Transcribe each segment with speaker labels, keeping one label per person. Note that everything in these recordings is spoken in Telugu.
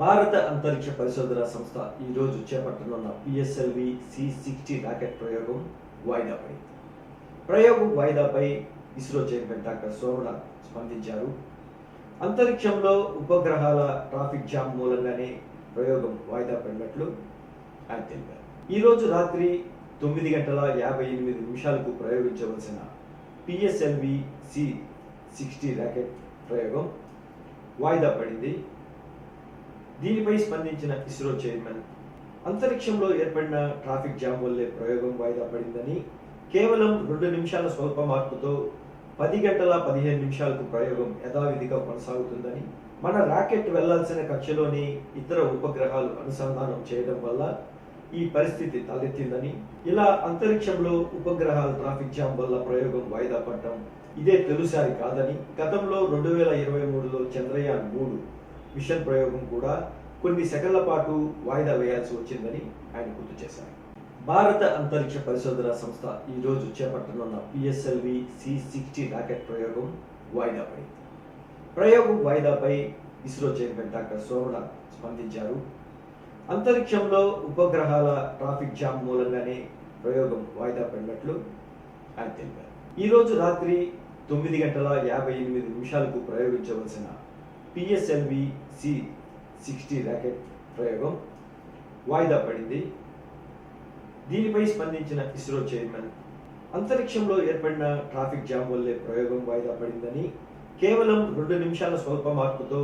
Speaker 1: భారత అంతరిక్ష పరిశోధన సంస్థ ఈరోజు చేపట్టనున్న పిఎస్ఎల్వి సి సిక్స్టీ రాకెట్ ప్రయోగం వాయిదా పడింది. ప్రయోగం వాయిదాపై ఇస్రో చైర్మన్ డాక్టర్ సోమణ స్పందించారు. అంతరిక్షంలో ఉపగ్రహాల ట్రాఫిక్ జామ్ మూలంగానే ప్రయోగం వాయిదా పడినట్లు ఆయన తెలిపారు. ఈరోజు రాత్రి తొమ్మిది గంటల యాభై ఎనిమిది నిమిషాలకు ప్రయోగించవలసిన పిఎస్ఎల్వి సి సిక్స్టీ రాకెట్ ప్రయోగం వాయిదా పడింది. దీనిపై స్పందించిన ఇస్రో చైర్మన్ అంతరిక్షంలో ఏర్పడిన ట్రాఫిక్ జామ్ వల్లే ప్రయోగం వాయిదా పడిందని కేవలం రెండు నిమిషాల స్వల్ప మార్పుతో పది గంటల పదిహేను నిమిషాలకు ప్రయోగం యథావిధిగా కొనసాగుతుందని మన రాకెట్ వెళ్ళాల్సిన కక్షలోని ఇతర ఉపగ్రహాలు అనుసంధానం చేయడం వల్ల ఈ పరిస్థితి తలెత్తిందని ఇలా అంతరిక్షంలో ఉపగ్రహాల ట్రాఫిక్ జామ్ వల్ల ప్రయోగం వాయిదా పడటం ఇదే తొలిసారి కాదని గతంలో రెండు వేల ఇరవై మూడులో చంద్రయాన్ మూడు మిషన్ ప్రయోగం కూడా కొన్ని సెకండ్ల పాటు వాయిదా వేయాల్సి వచ్చిందని ఆయన గుర్తు చేశారు. భారత అంతరిక్ష పరిశోధన సంస్థ ఈరోజు చేపట్టనున్న పిఎస్ఎల్వి సి సిక్స్టీ రాకెట్ ప్రయోగం వాయిదా పడింది. ప్రయోగం వాయిదాపై ఇస్రో చైర్మన్ డాక్టర్ సోమనాథ్ స్పందించారు. అంతరిక్షంలో ఉపగ్రహాల ట్రాఫిక్ జామ్ మూలంగానే ప్రయోగం వాయిదా పడినట్లు ఆయన తెలిపారు. ఈరోజు రాత్రి తొమ్మిది గంటల యాభై ఎనిమిది నిమిషాలకు ప్రయోగించవలసిన పిఎస్ఎల్వి సి సిక్స్టీ ర్యాకెట్ ప్రయోగం వాయిదా పడింది. దీనిపై స్పందించిన ఇస్రో చైర్మన్ అంతరిక్షంలో ఏర్పడిన ట్రాఫిక్ జామ్ వల్లే ప్రయోగం వాయిదా పడిందని కేవలం రెండు నిమిషాల స్వల్ప మార్పుతో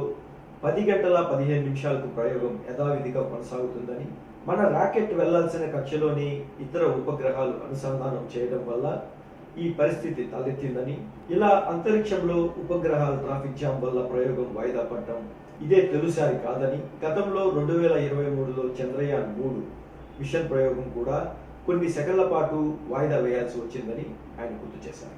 Speaker 1: పది గంటల పదిహేను నిమిషాలకు ప్రయోగం యథావిధిగా కొనసాగుతుందని మన రాకెట్ వెళ్ళాల్సిన కక్షలోని ఇతర ఉపగ్రహాలు అనుసంధానం చేయడం వల్ల ఈ పరిస్థితి తలెత్తిందని ఇలా అంతరిక్షంలో ఉపగ్రహాల ట్రాఫిక్ జామ్ వల్ల ప్రయోగం వాయిదా పడటం ఇదే తొలిసారి కాదని గతంలో రెండు వేల ఇరవై మూడులో చంద్రయాన్ మూడు మిషన్ ప్రయోగం కూడా కొన్ని సెకండ్ల పాటు వాయిదా వేయాల్సి వచ్చిందని ఆయన గుర్తు చేశారు.